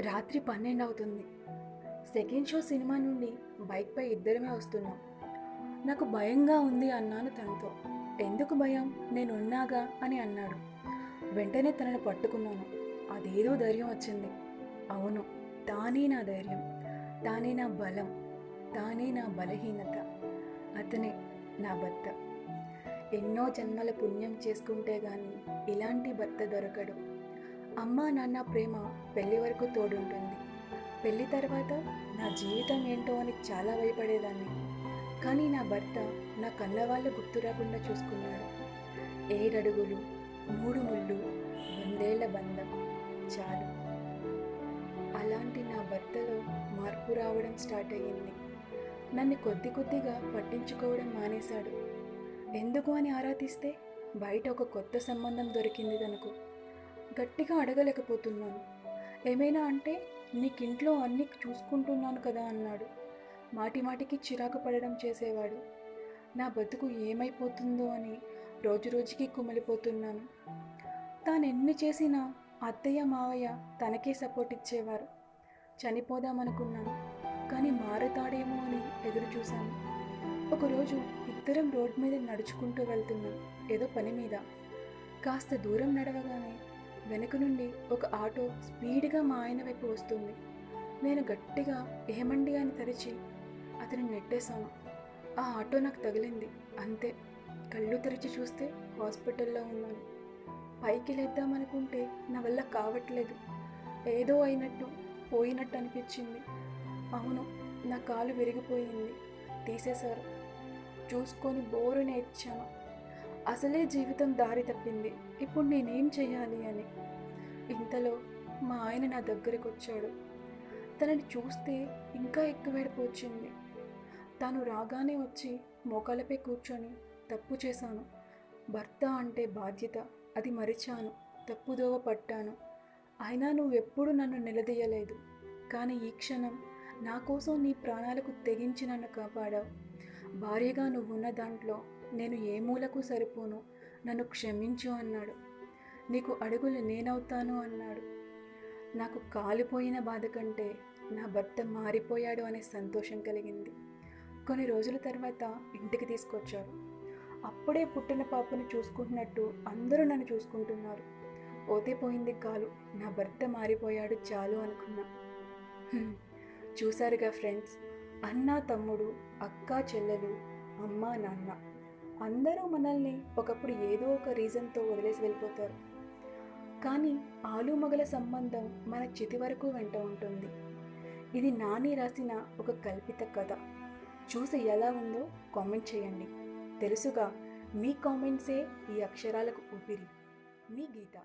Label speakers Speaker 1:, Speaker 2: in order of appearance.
Speaker 1: రాత్రి పన్నెండు అవుతుంది. సెకండ్ షో సినిమా నుండి బైక్పై ఇద్దరమే వస్తున్నాం. నాకు భయంగా ఉంది అన్నాను తనతో. ఎందుకు భయం? నేను ఉన్నాగా అని అన్నాడు. వెంటనే తనను పట్టుకున్నాను. అదేదో ధైర్యం వచ్చింది. అవును తానే నా ధైర్యం. తానే నా బలం. తానే నా బలహీనత. అతనే నా భర్త. ఎన్నో జన్మల పుణ్యం చేసుకుంటే గాని ఇలాంటి భర్త దొరకడు. అమ్మా నాన్న ప్రేమ పెళ్ళి వరకు తోడుంటుంది. పెళ్ళి తర్వాత నా జీవితం ఏంటో అని చాలా భయపడేదాన్ని. కానీ నా భర్త నా కన్నవాళ్ళు గుర్తు రాకుండా చూసుకున్నాడు ఏడడుగులు మూడు ముళ్ళు వందేళ్ళ బంధం. చాలు. అలాంటి నా భర్తలో మార్పు రావడం స్టార్ట్ అయ్యింది. నన్ను కొద్ది కొద్దిగా పట్టించుకోవడం మానేశాడు. ఎందుకు అని ఆరా తీస్తే బయట ఒక కొత్త సంబంధం దొరికింది తనకు. గట్టిగా అడగలేకపోతున్నాను. ఏమైనా అంటే నీకింట్లో అన్నీ చూసుకుంటున్నాను కదా అన్నాడు. మాటి మాటికి చిరాకు పడడం చేసేవాడు. నా బతుకు ఏమైపోతుందో అని రోజు రోజుకి కుమిలిపోతున్నాను. తాను ఎన్ని చేసినా అత్తయ్య మావయ్య తనకే సపోర్ట్ ఇచ్చేవారు. చనిపోదామనుకున్నాను కానీ మారతాడేమో అని ఎదురు చూశాను. ఒకరోజు ఇద్దరం రోడ్ మీద నడుచుకుంటూ వెళ్తున్నాం ఏదో పని మీద. కాస్త దూరం నడవగానే వెనుక నుండి ఒక ఆటో స్పీడ్గా మా ఆయన వైపు వస్తుంది. నేను గట్టిగా ఏమండి అని తరిచి అతని నెట్టేశాను ఆ ఆటో నాకు తగిలింది. అంతే. కళ్ళు తెరిచి చూస్తే హాస్పిటల్లో ఉన్నాను. పైకి లేద్దామనుకుంటే నా వల్ల కావట్లేదు. ఏదో అయినట్టు పోయినట్టు అనిపించింది. అవును నా కాలు విరిగిపోయింది. తీసేశారు. చూసుకొని బోరునే ఇచ్చాను అసలే జీవితం దారి తప్పింది. ఇప్పుడు నేనేం చేయాలి అని. ఇంతలో మా ఆయన నా దగ్గరికి వచ్చాడు. తనని చూస్తే ఇంకా ఎక్కువేడుపు వచ్చింది. తాను రాగానే వచ్చి మోకాలపై కూర్చొని తప్పు చేశాను. భర్త అంటే బాధ్యత. అది మరిచాను. తప్పుదోవ పట్టాను. అయినా నువ్వెప్పుడు నన్ను నిలదీయలేదు. కానీ ఈ క్షణం నా కోసం నీ ప్రాణాలకు తెగించి నన్ను కాపాడావు. భార్యగా నువ్వున్న దాంట్లో నేను ఏ మూలకు సరిపోను? నన్ను క్షమించు అన్నాడు. నీకు అడుగులు నేనవుతాను అన్నాడు. నాకు కాలిపోయిన బాధ కంటే నా భర్త మారిపోయాడు అనే సంతోషం కలిగింది. కొన్ని రోజుల తర్వాత ఇంటికి తీసుకొచ్చారు. అప్పుడే పుట్టిన పాపను చూసుకుంటున్నట్టు అందరూ నన్ను చూసుకుంటున్నారు. పోతే పోయింది కాలు. నా భర్త మారిపోయాడు చాలు అనుకున్నా. చూశారుగా ఫ్రెండ్స్. అన్న తమ్ముడు అక్క చెల్లెలు అమ్మ నాన్న. అందరూ మనల్ని ఒకప్పుడు ఏదో ఒక రీజన్తో వదిలేసి వెళ్ళిపోతారు. కానీ ఆలు మగల సంబంధం మన చితి వరకు వెంట ఉంటుంది. ఇది నాని రాసిన ఒక కల్పిత కథ. చూసి ఎలా ఉందో కామెంట్ చేయండి. తెలుసుగా మీ కామెంట్సే ఈ అక్షరాలకు ఊపిరి. మీ గీత.